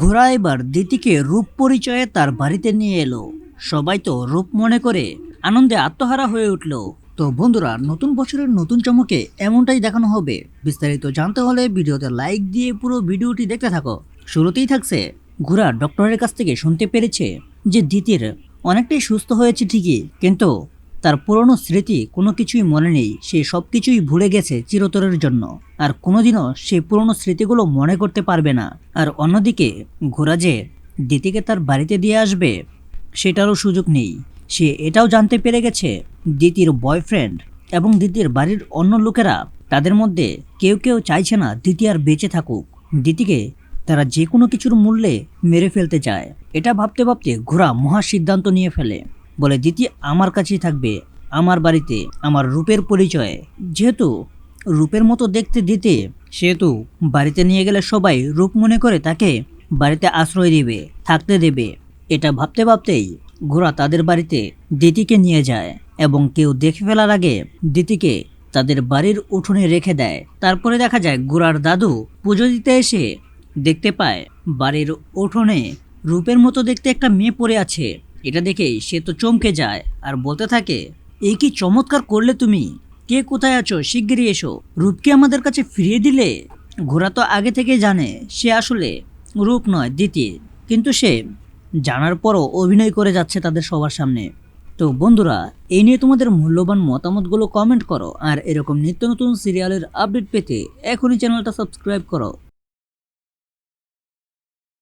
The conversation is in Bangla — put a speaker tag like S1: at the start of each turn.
S1: ঘোড়া এবার দিতিকে রূপ পরিচয়ে তার বাড়িতে নিয়ে এলো। সবাই তো রূপ মনে করে আনন্দে আত্মহারা হয়ে উঠল। তো বন্ধুরা, নতুন বছরের নতুন চমকে এমনটাই দেখানো হবে। বিস্তারিত জানতে হলে ভিডিওতে লাইক দিয়ে পুরো ভিডিওটি দেখতে থাকো। শুরুতেই থাকছে ঘোড়া ডক্টরের কাছ থেকে শুনতে পেরেছে যে দিতির অনেকটাই সুস্থ হয়েছে ঠিকই, কিন্তু তার পুরনো স্মৃতি কোনো কিছুই মনে নেই, সে সব কিছুই ভুলে গেছে চিরতরের জন্য। আর কোনোদিনও সে পুরনো স্মৃতিগুলো মনে করতে পারবে না। আর অন্যদিকে ঘোরা যে দিতিকে তার বাড়িতে দিয়ে আসবে, সেটারও সুযোগ নেই। সে এটাও জানতে পেরে গেছে, দিতির বয়ফ্রেন্ড এবং দিতির বাড়ির অন্য লোকেরা তাদের মধ্যে কেউ কেউ চাইছে না দিতি আর বেঁচে থাকুক। দিতিকে তারা যে কোনো কিছুর মূল্যে মেরে ফেলতে চায়। এটা ভাবতে ভাবতে ঘোরা মহা সিদ্ধান্ত নিয়ে ফেলে। বলে দিতি আমার কাছেই থাকবে, আমার বাড়িতে, আমার রূপের পরিচয়। যেহেতু রূপের মতো দেখতে দিতে, সেহেতু বাড়িতে নিয়ে গেলে সবাই রূপ মনে করে তাকে বাড়িতে আশ্রয় দেবে, থাকতে দেবে। এটা ভাবতে ভাবতেই ঘোড়া তাদের বাড়িতে দিতিকে নিয়ে যায় এবং কেউ দেখে ফেলার আগে দিতিকে তাদের বাড়ির উঠোনে রেখে দেয়। তারপরে দেখা যায় ঘোড়ার দাদু পুজো দিতে এসে দেখতে পায় বাড়ির উঠোনে রূপের মতো দেখতে একটা মেয়ে পড়ে আছে। এটা দেখেই সে তো চমকে যায় আর বলতে থাকে এই কি চমৎকার করলে তুমি? কে কোথায় আছো? শিগগিরই এসো। রূপকে আমাদের কাছে ফিরিয়ে দিলে? ঘোড়া তো আগে থেকে জানে, সে আসলে রূপ নয় দিতি কিন্তু সে জানার পরও অভিনয় করে যাচ্ছে তাদের সবার সামনে। তো বন্ধুরা এই নিয়ে তোমাদের মূল্যবান মতামতগুলো কমেন্ট করো আর এরকম নিত্য নতুন সিরিয়ালের আপডেট পেতে এখনই চ্যানেলটা সাবস্ক্রাইব করো।